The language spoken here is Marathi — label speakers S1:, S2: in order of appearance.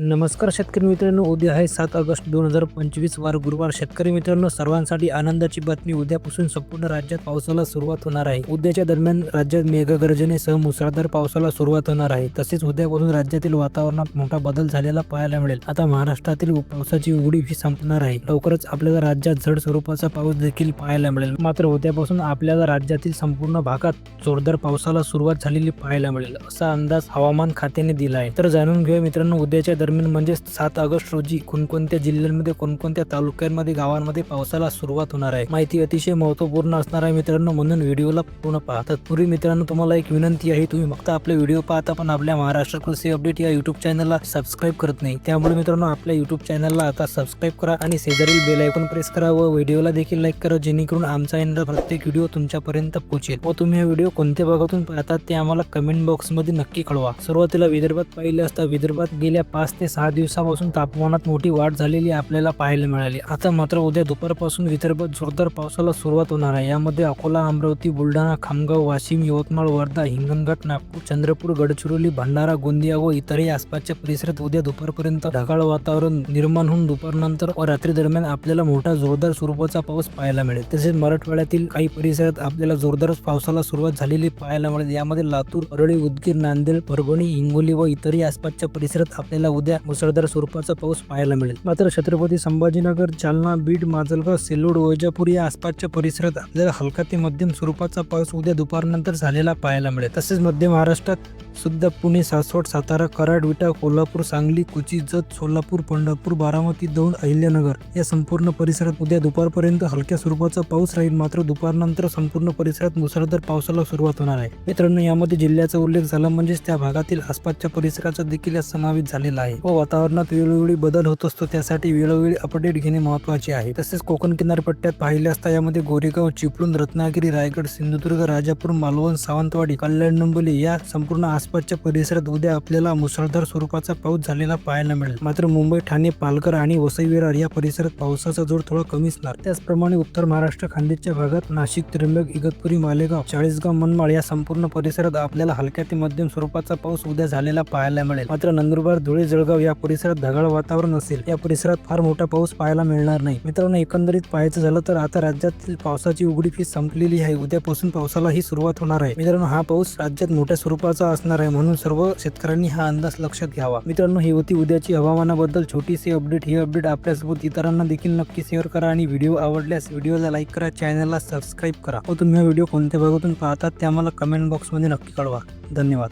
S1: नमस्कार शेतकरी मित्रांनो उद्या आहे सात ऑगस्ट दोन हजार पंचवीस वार गुरुवार. शेतकरी मित्रांनो सर्वांसाठी आनंदाची बातमी. उद्यापासून संपूर्ण राज्यात पावसाला सुरुवात होणार आहे. उद्याच्या दरम्यान राज्यात मेघगर्जनेसह मुसळधार पावसाला सुरुवात होणार आहे. तसेच उद्यापासून राज्यातील वातावरणात मोठा बदल झालेला पाहायला मिळेल. आता महाराष्ट्रातील पावसाची उघडी ही संपणार आहे. लवकरच आपल्याला राज्यात जड स्वरूपाचा पाऊस देखील पाहायला मिळेल. मात्र उद्यापासून आपल्याला राज्यातील संपूर्ण भागात जोरदार पावसाला सुरुवात झालेली पाहायला मिळेल असा अंदाज हवामान खात्याने दिला आहे. तर जाणून घेऊया मित्रांनो उद्याच्या दरम्यान म्हणजेच सात ऑगस्ट रोजी कोणकोणत्या जिल्ह्यांमध्ये कोणकोणत्या तालुक्यांमध्ये गावांमध्ये पावसाला सुरुवात होणार आहे? माहिती अतिशय महत्त्वपूर्ण असणार आहे मित्रांनो म्हणून व्हिडिओला पूर्ण पहा. तत्पूर्वी मित्रांनो तुम्हाला एक विनंती आहे तुम्ही फक्त आपले व्हिडिओ पाहता पण आपल्या महाराष्ट्र कृषी अपडेट या युट्यूब चॅनलला सबस्क्राईब करत नाही. त्यामुळे मित्रांनो आपल्या युट्यूब चॅनलला आता सबस्क्राईब करा आणि शेजारील बेल आयकॉन प्रेस करा व व्हिडिओला देखील लाईक करा जेणेकरून आमचा येणारा प्रत्येक व्हिडिओ तुमच्यापर्यंत पोहोचेल. व तुम्ही हा व्हिडिओ कोणत्या भागातून पाहतात ते आम्हाला कमेंट बॉक्समध्ये नक्की कळवा. सुरुवातीला विदर्भात पाहिले असता विदर्भात गेल्या पाच ते सहा दिवसापासून तापमानात मोठी वाढ झालेली आपल्याला पाहायला मिळाली. आता मात्र उद्या दुपारपासून विदर्भात जोरदार पावसाला सुरुवात होणार आहे. यामध्ये अकोला अमरावती बुलढाणा खामगाव वाशिम यवतमाळ वर्धा हिंगणघाट नागपूर चंद्रपूर गडचिरोली भंडारा गोंदिया व इतरही आसपासच्या परिसरात उद्या दुपारपर्यंत ढगाळ वातावरण निर्माण होऊन दुपारनंतर व रात्री दरम्यान आपल्याला मोठा जोरदार स्वरूपाचा पाऊस पाहायला मिळेल. तसेच मराठवाड्यातील काही परिसरात आपल्याला जोरदार पावसाला सुरुवात झालेली पाहायला मिळेल. यामध्ये लातूर परळी उदगीर नांदेड परभणी हिंगोली व इतरही आसपासच्या परिसरात आपल्याला उद्या मुसळधार स्वरूपाचा पाऊस पाहायला मिळेल. मात्र छत्रपती संभाजीनगर जालना बीड माजलगाव सेलूड वैजापूर या आसपासच्या परिसरात आपल्याला हलका ते मध्यम स्वरूपाचा पाऊस उद्या दुपारनंतर झालेला पाहायला मिळेल. तसेच मध्य महाराष्ट्रात सुद्धा पुणे सासवड सातारा कराड विटा कोल्हापूर सांगली कोची जत सोलापूर पंढरपूर बारामती दौंड अहिल्यानगर या संपूर्ण परिसरात उद्या दुपारपर्यंत हलक्या स्वरूपाचा पाऊस राहील. मात्र दुपारनंतर संपूर्ण परिसरात मुसळधार पावसाला सुरुवात होणार आहे. मित्रांनो यामध्ये जिल्ह्याचा उल्लेख झाला म्हणजेच त्या भागातील आसपासच्या परिसराचा देखील यात समावेश झालेला आहे. व वातावरणात वेळोवेळी बदल होत असतो. त्यासाठी वेळोवेळी अपडेट घेणे महत्त्वाचे आहे. तसेच कोकण किनारपट्ट्यात पाहिले असता यामध्ये गोरेगाव चिपळूण रत्नागिरी रायगड सिंधुदुर्ग राजापूर मालवण सावंतवाडी कल्याण डोंबिवली या संपूर्ण आसपासच्या परिसरात उद्या आपल्याला मुसळधार स्वरूपाचा पाऊस झालेला पाहायला मिळेल. मात्र मुंबई ठाणे पालघर आणि वसई विरार या परिसरात पावसाचा जोर थोडा कमी असणार त्याचप्रमाणे उत्तर महाराष्ट्र खानदेशच्या भागात नाशिक त्र्यंबक इगतपुरी मालेगाव चाळीसगाव मनमाळ या संपूर्ण परिसरात आपल्याला हलक्या ते मध्यम स्वरूपाचा पाऊस उद्या झालेला पाहायला मिळेल. मात्र नंदुरबार धुळे जळगाव या परिसरात ढगाळ वातावरण असेल. या परिसरात फार मोठा पाऊस पाहायला मिळणार नाही. मित्रांनो एकंदरीत पाहायचं झालं तर आता राज्यातील पावसाची उघडी फी संपलेली आहे. उद्यापासून पावसाला ही सुरुवात होणार आहे. मित्रांनो हा पाऊस राज्यात मोठ्या स्वरूपाचा असणार आहे म्हणून सर्व शेतकऱ्यांनी हा अंदाज लक्षात घ्यावा. मित्रांनो ही होती उद्याची हवामानाबद्दल छोटीशी अपडेट ही अपडेट आपल्यासोबत इतरांना देखील नक्की शेअर करा आणि व्हिडिओ आवडल्यास व्हिडिओला लाईक करा चॅनलला सबस्क्राईब करा. व तुम्ही हा व्हिडिओ कोणत्या भागातून पाहतात ते आम्हाला कमेंट बॉक्समध्ये नक्की कळवा. धन्यवाद.